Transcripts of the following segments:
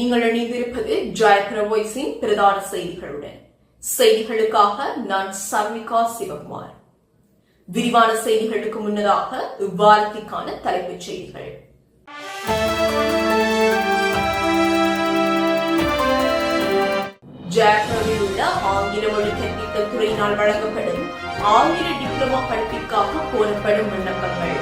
நீங்கள் இணைந்திருப்பது ஜெயபிர பிரதான செய்திகளுடன். செய்திகளுக்காக நான் சர்மிகா சிவகுமார். விரிவான செய்திகளுக்கு முன்னதாக இவ்வாரத்திற்கான தலைப்புச் செய்திகள். ஜாக்ரோவில் உள்ள ஆங்கில மொழி கற்பித்த துறையினால் வழங்கப்படும் ஆங்கில டிப்ளமா படிப்பிற்காக கோரப்படும் விண்ணப்பங்கள்.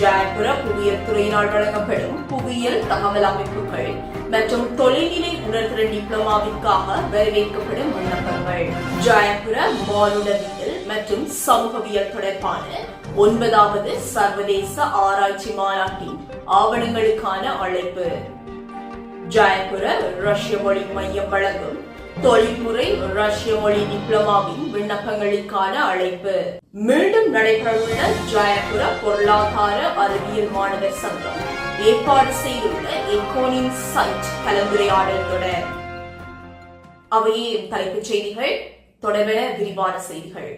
ஜெயபுர புவியியல் துறையினால் வழங்கப்படும் புவியியல் தகவல் அமைப்புகள் மற்றும் தொலைநிலை உணர்திறன் டிப்ளமாவிற்காக வரவேற்கப்படும் விண்ணப்பங்கள். ஜெயபுர மானுடவியல் மற்றும் சமூகவியல் தொடர்பான ஒன்பதாவது சர்வதேச ஆராய்ச்சி மாநாட்டின் ஆவணங்களுக்கான அழைப்பு. ஜெயபுர ரஷ்ய மொழி மையம் வழங்கும் தொழில்முறை ரஷ்ய மொழி டிப்ளமாவின் விண்ணப்பங்களுக்கான அழைப்பு. மீண்டும் நடைபெறவுள்ள ஜாயபுர பொருளாதார அறிவியல் மாணவர் சங்கம். ஏற்பாடு செய்துள்ள எக்கோனின் சைட் கலந்துரையாடல் தொடர் அவையே தலைப்புச் செய்திகள். தொடர்பென விரிவான செய்திகள்.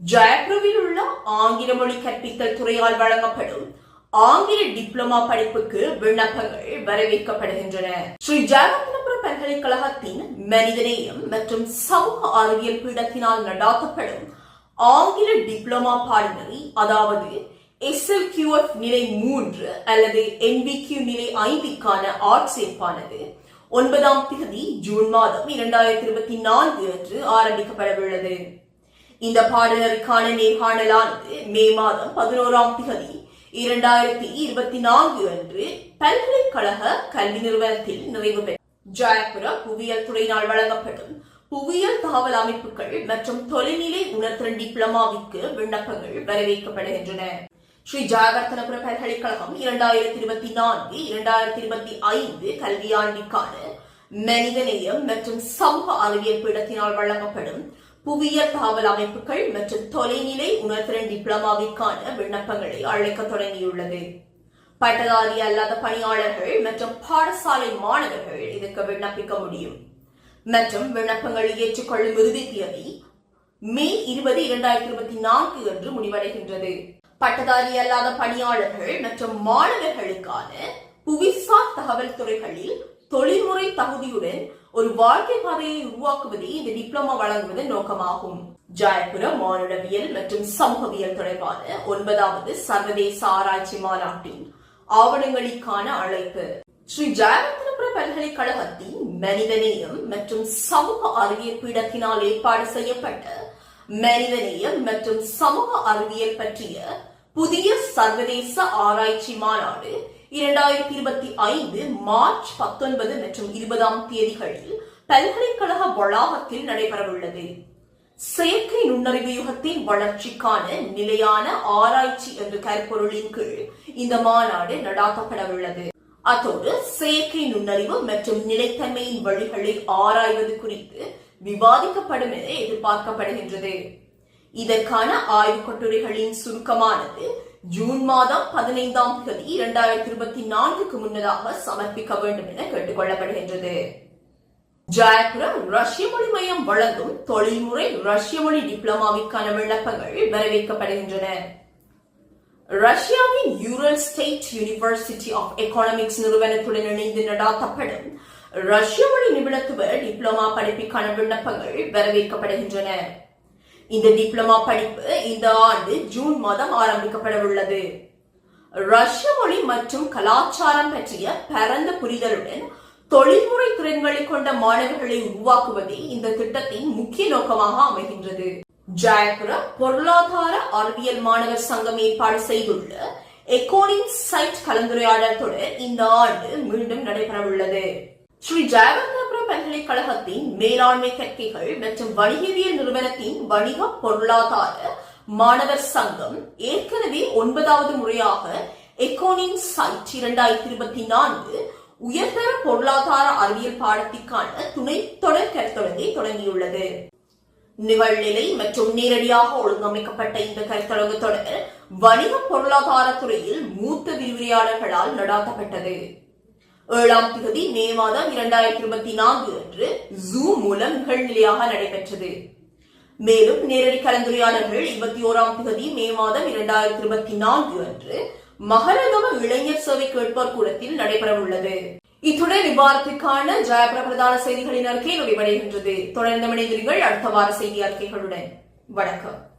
ஜெயபுரவில் உள்ள ஆங்கில மொழி கற்பித்தல் துறையால் வழங்கப்படும் ஆங்கில டிப்ளமா படிப்புக்கு விண்ணப்பங்கள் வரவேற்கப்படுகின்றன. ஸ்ரீ ஜெயவர்தனபுர பல்கலைக்கழகத்தின் மனிதநேயம் மற்றும் சமூக அறிவியல் பீடத்தினால் நடாத்தப்படும் ஆங்கில டிப்ளமா பாடநெறி அதாவது எஸ்எல்கியூஎஃப் நிலை மூன்று அல்லது என்பிக்யூ நிலை ஐந்துக்கான ஆட்சேர்ப்பானது ஒன்பதாம் தேதி ஜூன் மாதம் இரண்டாயிரத்தி இருபத்தி நான்கு அன்று ஆரம்பிக்கப்படவுள்ளது. இந்த பாடநெறிக்கான நேர்காணலானது மே மாதம் பதினோராம் தேதி இரண்டாயிரத்தி இருபத்தி நான்கு அன்று பல்கலைக்கழக கல்வி நிறுவனத்தில் நிறைவு பெற்ற ஜெயபுர புவியியல் துறையினால் வழங்கப்படும் புவியியல் தாவல் அமைப்புகள் மற்றும் தொலைநிலை உணர்திறன் டிப்ளமாவிற்கு விண்ணப்பங்கள் வரவேற்கப்படுகின்றன. ஸ்ரீ ஜாகர்த்தனபுர பல்கலைக்கழகம் இரண்டாயிரத்தி இருபத்தி நான்கு இரண்டாயிரத்தி இருபத்தி ஐந்து கல்வியாண்டிற்கான மனிதநேயம் மற்றும் சமூக அறிவியல் பீடத்தினால் வழங்கப்படும் புவியியல் தாவல் அமைப்புகள் மற்றும் தொலைநிலை உணர்திறன் டிப்ளமாவிற்கான விண்ணப்பங்களை அழைக்க தொடங்கியுள்ளது. பட்டதாரி அல்லாத பணியாளர்கள் மற்றும் பாடசாலை மாணவர்கள் இதற்கு விண்ணப்பிக்க முடியும். மற்றும் விண்ணப்பங்களை ஏற்றுக்கொள்ளும் இறுதி தேதி மே இருபது இரண்டாயிரத்தி இருபத்தி நான்கு என்று முடிவடைகின்றது. பட்டதாரி அல்லாத பணியாளர்கள் மற்றும் மாணவர்களுக்கான புவிசார் தகவல் துறைகளில் தொழில்முறை தகுதியுடன் ஒரு வாழ்க்கை பாதையை உருவாக்குவதே இந்த டிப்ளமா வழங்குவதன் நோக்கமாகும். ஜாயபுர மானுடவியல் மற்றும் சமூகவியல் தொடர்பான ஒன்பதாவது சர்வதேச ஆராய்ச்சி மாநாட்டின் ஆவணங்களுக்கான அழைப்பு. ஸ்ரீ ஜெயவர்தனபுர பல்கலைக்கழகத்தின் மனிதநேயம் மற்றும் சமூக அறிவியல் பீடத்தினால் ஏற்பாடு செய்யப்பட்ட மனிதநேயம் மற்றும் சமூக அறிவியல் பற்றிய புதிய சர்வதேச ஆராய்ச்சி மாநாடு இரண்டாயிரத்தி இருபத்தி ஐந்து மார்ச் பத்தொன்பது மற்றும் இருபதாம் தேதிகளில் பல்கலைக்கழக வளாகத்தில் நடைபெறவுள்ளது. செயற்கை நுண்ணறிவு யுகத்தின் வளர்ச்சிக்கான நிலையான ஆராய்ச்சி என்ற கருப்பொருளின் கீழ் இந்த மாநாடு நடாத்தப்படவுள்ளது. அத்தோடு செயற்கை நுண்ணறிவு மற்றும் நிலைத்தன்மையின் வழிகளை ஆராய்வது குறித்து விவாதிக்கப்படும் என எதிர்பார்க்கப்படுகின்றது. இதற்கான ஆய்வுக் கட்டுரைகளின் சுருக்கமானது ஜூன் மாதம் பதினைந்தாம் தேதி இரண்டாயிரத்தி இருபத்தி நான்குக்கு முன்னதாக சமர்ப்பிக்க வேண்டும் என கேட்டுக் கொள்ளப்படுகின்றது ரஷ்ய மொழி மையம் வழங்கும் தொழில்முறை ரஷ்ய மொழி டிப்ளமாவிற்கான விண்ணப்பங்கள் வரவேற்கப்படுகின்றன. ரஷ்யாவின் Ural state university of economics நிறுவனத்துடன் இணைந்து நடாத்தப்படும் ரஷ்ய மொழி நிபுணத்துவ டிப்ளமா படிப்பிற்கான விண்ணப்பங்கள் வரவேற்கப்படுகின்றன. இந்த டிப்ளமா படிப்பு இந்த ஆண்டு ஜூன் மாதம் ஆரம்பிக்கப்பட உள்ளது. ரஷ்ய மொழி மற்றும் கலாச்சாரம் பற்றிய பரந்த புரிதலுடன் தொழில்முறை திறன்களை கொண்ட மாணவர்களை உருவாக்குவதே இந்த திட்டத்தின் முக்கிய நோக்கமாக அமைகின்றது. ஜெயபுர பொருளாதார அறிவியல் மாணவர் சங்கம் ஏற்பாடு செய்துள்ள எக்கோனிங் சைட் கலந்துரையாடல் தொடர் இந்த ஆண்டு மீண்டும் நடைபெறவுள்ளது. ஸ்ரீ ஜெயவர்தனபுர பல்கலைக்கழகத்தின் மேலாண்மை கற்கைகள் மற்றும் வணிகவியல் நிறுவனத்தின் வணிக பொருளாதார மாணவர் சங்கம் ஏற்கனவே ஒன்பதாவது முறையாக எக்கோனிங் சைட் இரண்டாயிரத்தி இருபத்தி நான்கு உயர்தர பொருளாதார அறிவியல் பாடத்திற்கான துணை தொடர் கருத்தொடங்கை தொடங்கியுள்ளது. நிகழ்நிலை மற்றும் நேரடியாக ஒழுங்கமைக்கப்பட்ட இந்த கருத்தரங்கு தொடர் வணிக பொருளாதார துறையில் மூத்த விரிவுரையாளர்களால் நடாத்தப்பட்டது. ஏழாம் தேதி மே மாதம் இரண்டாயிரத்தி இருபத்தி நான்கு அன்று ஜூம் மூலம் நிகழ்நிலையாக நடைபெற்றது. மேலும் நேரடி கலந்துரையாடல்கள் இருபத்தி ஓராம் தேதி மே மாதம் இரண்டாயிரத்தி இருபத்தி நான்கு அன்று மகரகம இளைஞர் சேவை கேட்போர் கூடத்தில் நடைபெறவுள்ளது. இத்துடன் இவ்வாரத்திற்கான ஜெயபுர பிரதான செய்திகளின் அறிக்கை நிறைவடைகின்றது. தொடர்ந்து இணைந்திருங்கள். அடுத்த வார செய்தி அறிக்கைகளுடன். வணக்கம்.